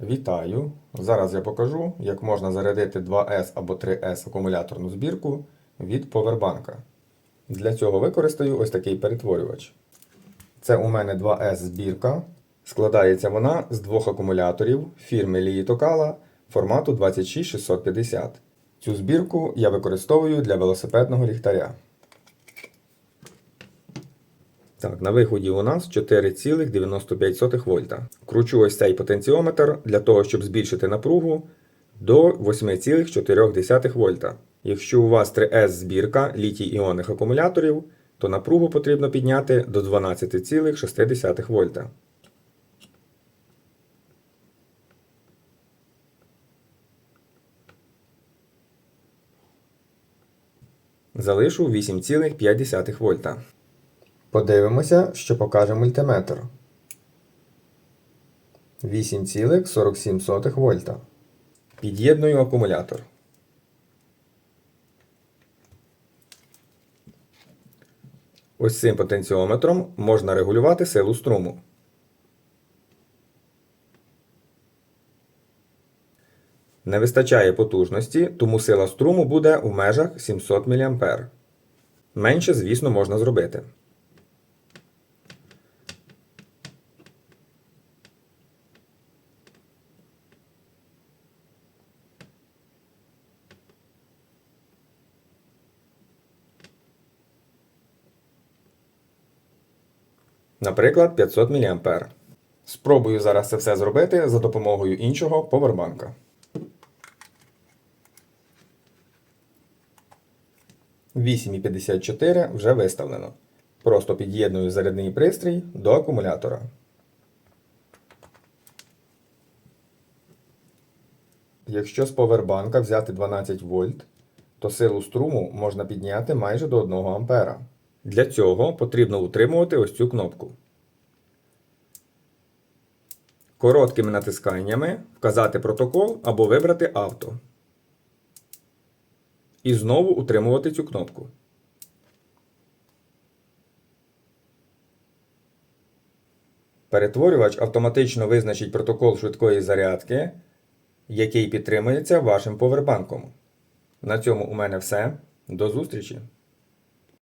Вітаю! Зараз я покажу, як можна зарядити 2S або 3S акумуляторну збірку від повербанка. Для цього використаю ось такий перетворювач. Це у мене 2S збірка. Складається вона з двох акумуляторів фірми Ліїтокала формату 26650. Цю збірку я використовую для велосипедного ліхтаря. Так, на виході у нас 4,95 вольта. Кручу ось цей потенціометр для того, щоб збільшити напругу до 8,4 вольта. Якщо у вас 3S збірка літій іонних акумуляторів, то напругу потрібно підняти до 12,6 вольта. Залишу 8,5 вольта. Подивимося, що покаже мультиметр. 8,47 вольта. Під'єдную акумулятор. Ось цим потенціометром можна регулювати силу струму. Не вистачає потужності, тому сила струму буде у межах 700 мА. Менше, звісно, можна зробити. Наприклад, 500 мА. Спробую зараз це все зробити за допомогою іншого повербанка. Вісім вже виставлено. Просто під'єдную зарядний пристрій до акумулятора. Якщо з повербанка взяти 12 вольт, то силу струму можна підняти майже до 1 ампера. Для цього потрібно утримувати ось цю кнопку. Короткими натисканнями вказати протокол або вибрати авто. І знову утримувати цю кнопку. Перетворювач автоматично визначить протокол швидкої зарядки, який підтримується вашим повербанком. На цьому у мене все. До зустрічі!